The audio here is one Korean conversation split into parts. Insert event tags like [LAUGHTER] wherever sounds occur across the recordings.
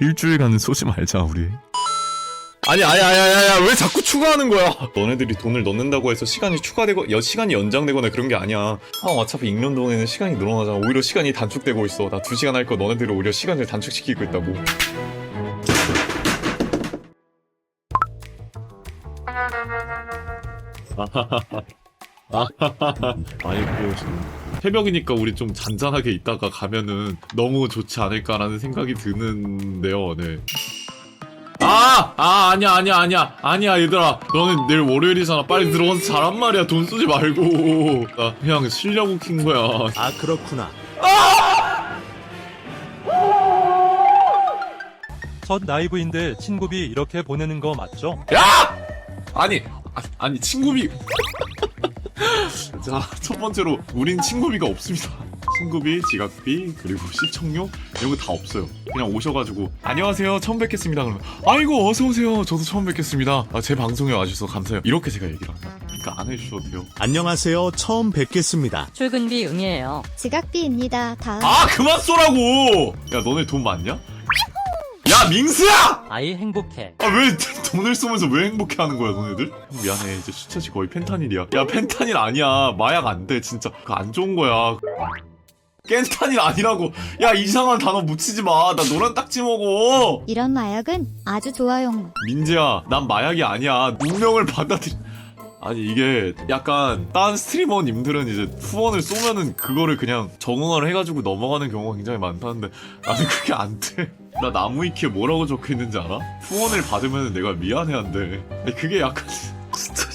일주일간 쏘지 말자 우리. 아니 아니 아니 아니 아니 왜 자꾸 추가하는 거야? 너네들이 돈을 넣는다고 해서 시간이 추가되고 여 시간이 연장되거나 그런 게 아니야. 아 어차피 읽는 동안에는 시간이 늘어나잖아. 오히려 시간이 단축되고 있어. 나 2시간 할 거 너네들이 오히려 시간을 단축시키고 있다고. 아니 그 새벽이니까 우리 좀 잔잔하게 있다가 가면은 너무 좋지 않을까라는 생각이 드는데요, 네. 아! 아, 아니야, 아니야, 아니야. 아니야, 얘들아. 너는 내일 월요일이잖아. 빨리 들어가서 자란 말이야. 돈 쓰지 말고. 나 그냥 쉬려고 킨 거야. 아 그렇구나. 첫 라이브인데 친구비 이렇게 보내는 거 맞죠? 야! 아니, 아, 아니, 친구비. 자, 첫 번째로, 우린 친구비가 없습니다. 친구비, 지각비, 그리고 시청료, 이런 거 다 없어요. 그냥 오셔가지고, 안녕하세요, 처음 뵙겠습니다. 그러면, 아이고, 어서 오세요. 저도 처음 뵙겠습니다. 아, 제 방송에 와주셔서 감사해요. 이렇게 제가 얘기를 합니다. 그러니까 안 해주셔도 돼요. 안녕하세요. 처음 뵙겠습니다. 출근비 응이에요. 지각비입니다. 다음. 아, 그만 쏘라고! 야, 너네 돈 많냐? 야, 민수야! 아이 행복해. 아 왜 [LAUGHS] 돈을 쏘면서 왜 행복해 하는 거야 너네들? 형 미안해 이제 수치이 거의 펜타닐이야. 야 펜타닐 아니야. 마약 안 돼 진짜. 그거 안 좋은 거야. 펜타닐 아니라고. 야 이상한 단어 묻히지 마나 노란 딱지 먹어. 이런 마약은 아주 좋아요. 민재야 난 마약이 아니야. 운명을 받아들여 아니 이게 약간 딴 스트리머님들은 이제 후원을 쏘면은 그거를 그냥 적응을 해가지고 넘어가는 경우가 굉장히 많다는데 나는 그게 안 돼 나 나무위키에 뭐라고 적혀있는지 알아? 후원을 받으면 내가 미안해한대 그게 약간 진짜 씨.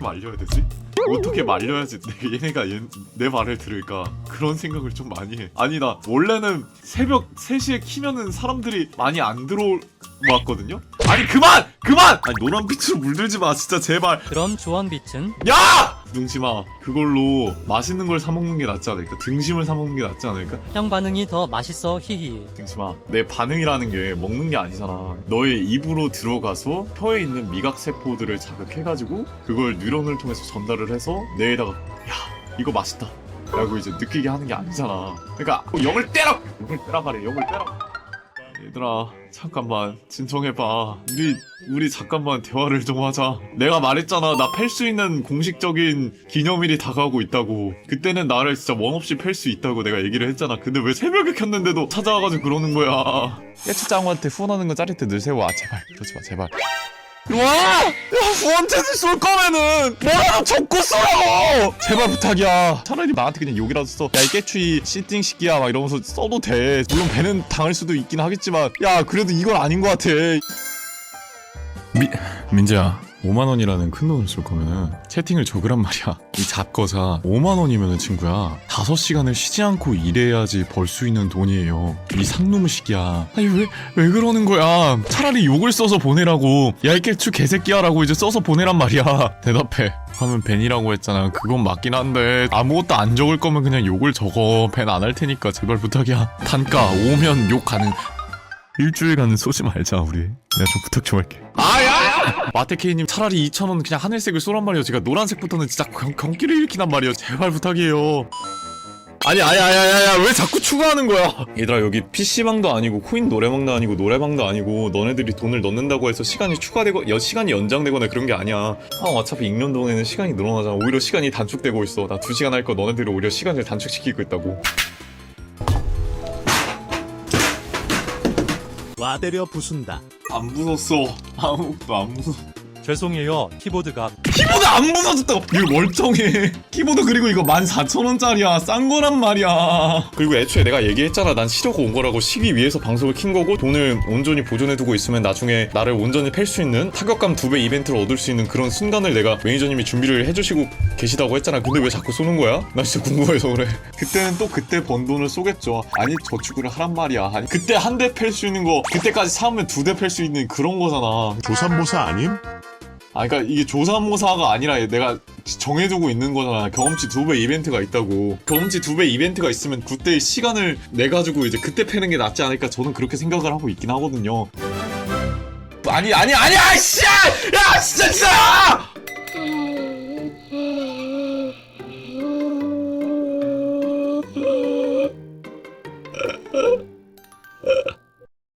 말려야 되지? 어떻게 말려야지 내- 얘네가 얘- 내 말을 들을까 그런 생각을 좀 많이 해 아니 나 원래는 새벽 3시에 키면은 사람들이 많이 안 들어왔거든요 아니 그만! 그만! 아니 노란 빛으로 물들지 마 진짜 제발 그럼 조언빛은 야! 등심아 그걸로 맛있는 걸 사 먹는 게 낫지 않을까? 등심을 사 먹는 게 낫지 않을까? 형 반응이 더 맛있어 히히. 등심아 내 반응이라는 게 먹는 게 아니잖아 너의 입으로 들어가서 혀에 있는 미각 세포들을 자극해가지고 그걸 뉴런을 통해서 전달을 해서 뇌에다가 야 이거 맛있다 라고 이제 느끼게 하는 게 아니잖아 그러니까 영을 때려! 영을 때라 말해 영을 때라 얘들아 잠깐만 진정해봐. 우리 우리 잠깐만 대화를 좀 하자. 내가 말했잖아 나 팰 수 있는 공식적인 기념일이 다가오고 있다고. 그때는 나를 진짜 원 없이 팰 수 있다고 내가 얘기를 했잖아. 근데 왜 새벽에 켰는데도 찾아와가지고 그러는 거야? 깨치짱한테 후원하는 거 짜릿해. 늘 세워. 아 제발. 그러지 마 제발 와! 야, 후원체스 쏠 거면은 뭐라도 적고 쏘라고! 제발 부탁이야. 차라리 나한테 그냥 욕이라도 써. 야, 이 깨추이 씨띵 시끼야 막 이러면서 써도 돼. 물론 배는 당할 수도 있긴 하겠지만 야, 그래도 이건 아닌 것 같아. 미, 민재야. 5만 원이라는 큰 돈을 쓸 거면은 채팅을 적으란 말이야. 이 잡거사 5만 원이면은 친구야. 5시간을 쉬지 않고 일해야지 벌 수 있는 돈이에요. 이 상놈의식이야. 아니 왜 왜 그러는 거야? 차라리 욕을 써서 보내라고. 야이 깨추 개새끼야라고 이제 써서 보내란 말이야. [LAUGHS] 대답해. 하면 벤이라고 했잖아. 그건 맞긴 한데 아무것도 안 적을 거면 그냥 욕을 적어. 벤 안 할 테니까 제발 부탁이야. 단가 오면 욕 가능. 일주일간은 쏘지 말자 우리 내가 좀 부탁 좀 할게 아야 마테케이님 차라리 2,000원 그냥 하늘색을 쏘란 말이에요. 제가 노란색부터는 진짜 경, 경기를 일으키란 말이에요. 제발 부탁이에요. 아니 아니 아니 아니 아니 왜 자꾸 추가하는 거야? 얘들아 여기 PC방도 아니고 코인 노래방도 아니고 노래방도 아니고 너네들이 돈을 넣는다고 해서 시간이 추가되고 여 시간이 연장되거나 그런 게 아니야. 아 어차피 읽는 동안에는 시간이 늘어나잖아. 오히려 시간이 단축되고 있어. 나 2시간 할 거 너네들이 오히려 시간을 단축시키고 있다고 와대려 부순다. 안 부쉈어 아무것도 안 부쉈어 죄송해요. 키보드가. 키보드 안 부서졌다고? 이거 멀쩡해. 키보드 그리고 이거 14,000원짜리야. 싼 거란 말이야. 그리고 애초에 내가 얘기했잖아. 난 쉬려고 온 거라고. 쉬기 위해서 방송을 킨 거고 돈을 온전히 보존해두고 있으면 나중에 나를 온전히 팰 수 있는 타격감 두 배 이벤트를 얻을 수 있는 그런 순간을 내가 매니저님이 준비를 해주시고 계시다고 했잖아. 근데 왜 자꾸 쏘는 거야? 나 진짜 궁금해서 그래. 그때는 또 그때 번 돈을 쏘겠죠. 아니 저축을 하란 말이야. 아니 그때 한 대 팰 수 있는 거 그때까지 사면 두 대 팰 수 있는 그런 거잖아. 조삼모사 아님? 아, 그러니까 이게 조사모사가 아니라 내가 정해두고 있는 거잖아. 경험치 두 배 이벤트가 있다고. 경험치 두 배 이벤트가 있으면 그때 시간을 내 가지고 이제 그때 패는 게 낫지 않을까 저는 그렇게 생각을 하고 있긴 하거든요. 아니 아니 아니야 씨! 야 진짜 진짜!